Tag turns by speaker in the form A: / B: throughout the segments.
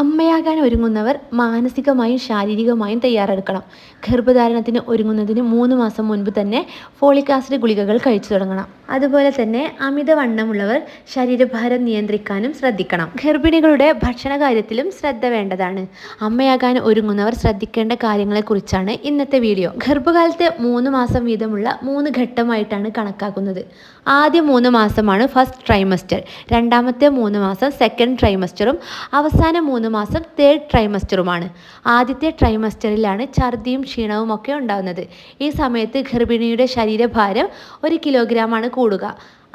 A: അമ്മയാകാൻ ഒരുങ്ങുന്നവർ മാനസികമായും ശാരീരികമായും തയ്യാറെടുക്കണം. ഗർഭധാരണത്തിന് ഒരുങ്ങുന്നതിന് മൂന്ന് മാസം മുൻപ് തന്നെ ഫോളിക് ആസിഡ് ഗുളികകൾ കഴിച്ചു തുടങ്ങണം. അതുപോലെ തന്നെ അമിതവണ്ണമുള്ളവർ ശരീരഭാരം നിയന്ത്രിക്കാനും ശ്രദ്ധിക്കണം. ഗർഭിണികളുടെ ഭക്ഷണ കാര്യത്തിലും ശ്രദ്ധ വേണ്ടതാണ്. അമ്മയാകാൻ ഒരുങ്ങുന്നവർ ശ്രദ്ധിക്കേണ്ട കാര്യങ്ങളെക്കുറിച്ചാണ് ഇന്നത്തെ വീഡിയോ. ഗർഭകാലത്തെ മൂന്ന് മാസം വീതമുള്ള മൂന്ന് ഘട്ടമായിട്ടാണ് കണക്കാക്കുന്നത്. ആദ്യ മൂന്ന് മാസമാണ് ഫസ്റ്റ് ട്രൈമസ്റ്റർ. രണ്ടാമത്തെ മൂന്ന് മാസം സെക്കൻഡ് ട്രൈമസ്റ്ററും. അവസാന മൂന്ന് മാസം തേർഡ് ട്രൈമസ്റ്ററുമാണ് ആദ്യത്തെ ട്രൈമസ്റ്ററിലാണ് ഛർദിയും ക്ഷീണവും ഒക്കെ ഉണ്ടാകുന്നത് ഈ സമയത്ത് ഗർഭിണിയുടെ ശരീരഭാരം ഒരു കിലോഗ്രാമാണ് കൂടുക.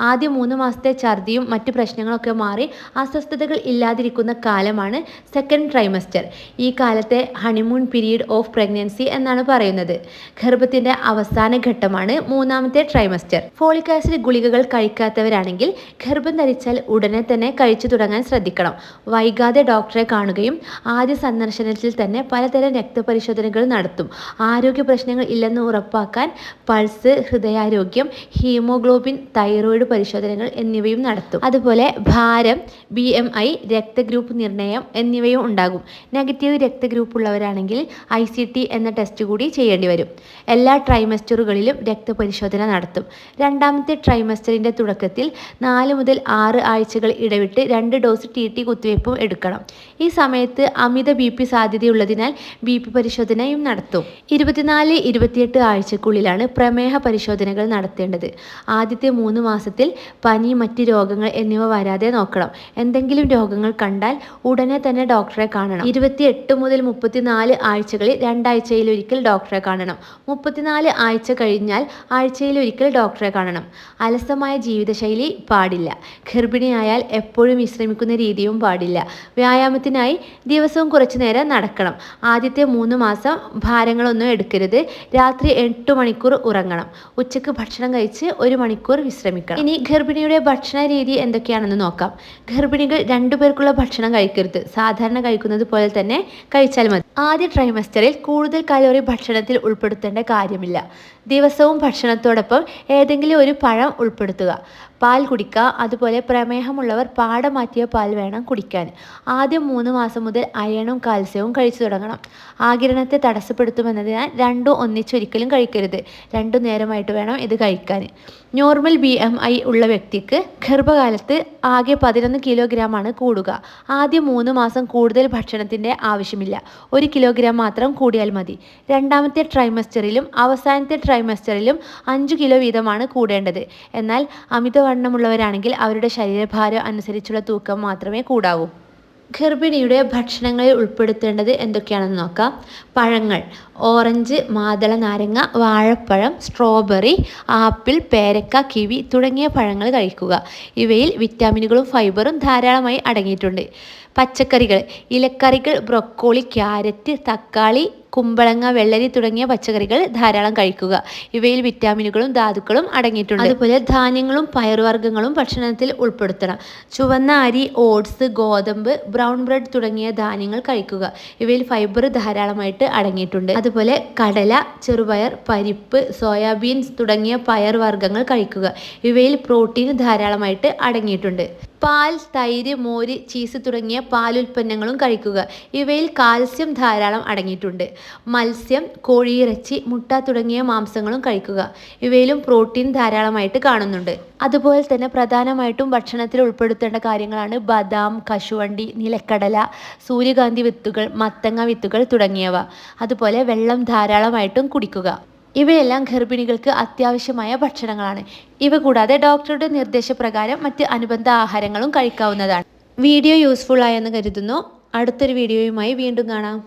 A: ആദ്യ മൂന്ന് മാസത്തെ ഛർദിയും മറ്റു പ്രശ്നങ്ങളൊക്കെ മാറി അസ്വസ്ഥതകൾ ഇല്ലാതിരിക്കുന്ന കാലമാണ് സെക്കൻഡ് ട്രൈമസ്റ്റർ ഈ കാലത്തെ ഹണിമൂൺ പീരീഡ് ഓഫ് പ്രഗ്നൻസി എന്നാണ് പറയുന്നത്. ഗർഭത്തിന്റെ അവസാന ഘട്ടമാണ് മൂന്നാമത്തെ ട്രൈമസ്റ്റർ ഫോളിക് ആസിഡ് ഗുളികകൾ കഴിക്കാത്തവരാണെങ്കിൽ ഗർഭം ധരിച്ചാൽ ഉടനെ തന്നെ കഴിച്ചു തുടങ്ങാൻ ശ്രദ്ധിക്കണം. വൈകാതെ ഡോക്ടറെ കാണുകയും ആദ്യ സന്ദർശനത്തിൽ തന്നെ പലതരം രക്തപരിശോധനകൾ നടത്തും. ആരോഗ്യ പ്രശ്നങ്ങൾ ഇല്ലെന്ന് ഉറപ്പാക്കാൻ പൾസ് ഹൃദയാരോഗ്യം ഹീമോഗ്ലോബിൻ തൈറോയിഡ് പരിശോധനകൾ എന്നിവയും നടത്തും. അതുപോലെ ഭാരം ബി എം ഐ രക്തഗ്രൂപ്പ് നിർണയം എന്നിവയും ഉണ്ടാകും. നെഗറ്റീവ് രക്തഗ്രൂപ്പ് ഉള്ളവരാണെങ്കിൽ ഐ സി ടി എന്ന ടെസ്റ്റ് കൂടി ചെയ്യേണ്ടി വരും. എല്ലാ ട്രൈമസ്റ്ററുകളിലും രക്തപരിശോധന നടത്തും. രണ്ടാമത്തെ ട്രൈമസ്റ്ററിന്റെ തുടക്കത്തിൽ നാല് മുതൽ ആറ് ആഴ്ചകൾ ഇടവിട്ട് രണ്ട് ഡോസ് ടി ടി കുത്തിവയ്പ്പും എടുക്കണം. ഈ സമയത്ത് അമിത ബി പി സാധ്യതയുള്ളതിനാൽ ബി പി പരിശോധനയും നടത്തും. ഇരുപത്തിനാല് ഇരുപത്തിയെട്ട് ആഴ്ചക്കുള്ളിലാണ് പ്രമേഹ പരിശോധനകൾ നടത്തേണ്ടത്. ആദ്യത്തെ മൂന്ന് മാസത്തിൽ പനി മറ്റ് രോഗങ്ങൾ എന്നിവ വരാതെ നോക്കണം. എന്തെങ്കിലും രോഗങ്ങൾ കണ്ടാൽ ഉടനെ തന്നെ ഡോക്ടറെ കാണണം. ഇരുപത്തിയെട്ട് മുതൽ മുപ്പത്തിനാല് ആഴ്ചകളിൽ രണ്ടാഴ്ചയിലൊരിക്കൽ ഡോക്ടറെ കാണണം. മുപ്പത്തിനാല് ആഴ്ച കഴിഞ്ഞാൽ ആഴ്ചയിൽ ഒരിക്കൽ ഡോക്ടറെ കാണണം. അലസമായ ജീവിതശൈലി പാടില്ല. ഗർഭിണിയായാൽ എപ്പോഴും വിശ്രമിക്കുന്ന രീതിയും പാടില്ല. വ്യായാമത്തിനായി ദിവസവും കുറച്ചു നേരം നടക്കണം. ആദ്യത്തെ മൂന്ന് മാസം ഭാരങ്ങളൊന്നും എടുക്കരുത്. രാത്രി എട്ട് മണിക്കൂർ ഉറങ്ങണം. ഉച്ചയ്ക്ക് ഭക്ഷണം കഴിച്ച് ഒരു മണിക്കൂർ വിശ്രമിക്കണം. ഇനി ഗർഭിണിയുടെ ഭക്ഷണ രീതി എന്തൊക്കെയാണെന്ന് നോക്കാം. ഗർഭിണികൾ രണ്ടുപേർക്കുള്ള ഭക്ഷണം കഴിക്കരുത്. സാധാരണ കഴിക്കുന്നത് പോലെ തന്നെ കഴിച്ചാൽ മതി. ആദ്യ ട്രൈമസ്റ്ററിൽ കൂടുതൽ കലോറി ഭക്ഷണത്തിൽ ഉൾപ്പെടുത്തേണ്ട കാര്യമില്ല. ദിവസവും ഭക്ഷണത്തോടൊപ്പം ഏതെങ്കിലും ഒരു പഴം ഉൾപ്പെടുത്തുക. പാൽ കുടിക്കുക. അതുപോലെ പ്രമേഹമുള്ളവർ പാടമാറ്റിയ പാൽ വേണം കുടിക്കാൻ. ആദ്യം മൂന്ന് മാസം മുതൽ അയണും കാൽസ്യവും കഴിച്ചു തുടങ്ങണം. ആകിരണത്തെ തടസ്സപ്പെടുത്തുമെന്നതിനാൽ രണ്ടും ഒന്നിച്ചൊരിക്കലും കഴിക്കരുത്. രണ്ടു നേരമായിട്ട് വേണം ഇത് കഴിക്കാൻ. നോർമൽ ബി എം ഐ ഉള്ള വ്യക്തിക്ക് ഗർഭകാലത്ത് ആകെ പതിനൊന്ന് കിലോഗ്രാമാണ് കൂടുക. ആദ്യം മൂന്ന് മാസം കൂടുതൽ ഭക്ഷണത്തിന്റെ ആവശ്യമില്ല. ഒരു കിലോഗ്രാം മാത്രം കൂടിയാൽ മതി. രണ്ടാമത്തെ ട്രൈമസ്റ്ററിലും അവസാനത്തെ ട്രൈമസ്റ്ററിലും അഞ്ച് കിലോ വീതമാണ് കൂടേണ്ടത്. എന്നാൽ അമിതവണ്ണമുള്ളവരാണെങ്കിൽ അവരുടെ ശരീരഭാരം അനുസരിച്ചുള്ള തൂക്കം മാത്രമേ കൂടാവൂ. ഗർഭിണിയുടെ ഭക്ഷണങ്ങളിൽ ഉൾപ്പെടുത്തേണ്ടത് എന്തൊക്കെയാണെന്ന് നോക്കാം. പഴങ്ങൾ ഓറഞ്ച് മാതള നാരങ്ങ വാഴപ്പഴം സ്ട്രോബെറി ആപ്പിൾ പേരക്ക കിവി തുടങ്ങിയ പഴങ്ങൾ കഴിക്കുക. ഇവയിൽ വിറ്റാമിനുകളും ഫൈബറും ധാരാളമായി അടങ്ങിയിട്ടുണ്ട്. പച്ചക്കറികൾ ഇലക്കറികൾ ബ്രൊക്കോളി ക്യാരറ്റ് തക്കാളി കുമ്പളങ്ങ വെള്ളരി തുടങ്ങിയ പച്ചക്കറികൾ ധാരാളം കഴിക്കുക. ഇവയിൽ വിറ്റാമിനുകളും ധാതുക്കളും അടങ്ങിയിട്ടുണ്ട്. അതുപോലെ ധാന്യങ്ങളും പയറുവർഗങ്ങളും ഭക്ഷണത്തിൽ ഉൾപ്പെടുത്തണം. ചുവന്ന അരി ഓട്സ് ഗോതമ്പ് ബ്രൗൺ ബ്രെഡ് തുടങ്ങിയ ധാന്യങ്ങൾ കഴിക്കുക. ഇവയിൽ ഫൈബർ ധാരാളമായിട്ട് അടങ്ങിയിട്ടുണ്ട്. അതുപോലെ കടല ചെറുപയർ പരിപ്പ് സോയാബീൻസ് തുടങ്ങിയ പയർ വർഗങ്ങൾ കഴിക്കുക. ഇവയിൽ പ്രോട്ടീൻ ധാരാളമായിട്ട് അടങ്ങിയിട്ടുണ്ട്. പാൽ തൈര് മോര് ചീസ് തുടങ്ങിയ പാലുൽപ്പന്നങ്ങളും കഴിക്കുക. ഇവയിൽ കാൽസ്യം ധാരാളം അടങ്ങിയിട്ടുണ്ട്. മത്സ്യം കോഴിയിറച്ചി മുട്ട തുടങ്ങിയ മാംസങ്ങളും കഴിക്കുക. ഇവയിലും പ്രോട്ടീൻ ധാരാളമായിട്ട് കാണുന്നുണ്ട്. അതുപോലെ തന്നെ പ്രധാനമായിട്ടും ഭക്ഷണത്തിൽ ഉൾപ്പെടുത്തേണ്ട കാര്യങ്ങളാണ് ബദാം കശുവണ്ടി നിലക്കടല സൂര്യകാന്തി വിത്തുകൾ മത്തങ്ങ വിത്തുകൾ തുടങ്ങിയവ. അതുപോലെ വെള്ളം ധാരാളമായിട്ടും കുടിക്കുക. ഇവയെല്ലാം ഗർഭിണികൾക്ക് അത്യാവശ്യമായ ഭക്ഷണങ്ങളാണ്. ഇവ കൂടാതെ ഡോക്ടറുടെ നിർദ്ദേശപ്രകാരം മറ്റ് അനുബന്ധ ആഹാരങ്ങളും കഴിക്കാവുന്നതാണ്. വീഡിയോ യൂസ്ഫുൾ ആയെന്ന് കരുതുന്നു. അടുത്തൊരു വീഡിയോയുമായി വീണ്ടും കാണാം.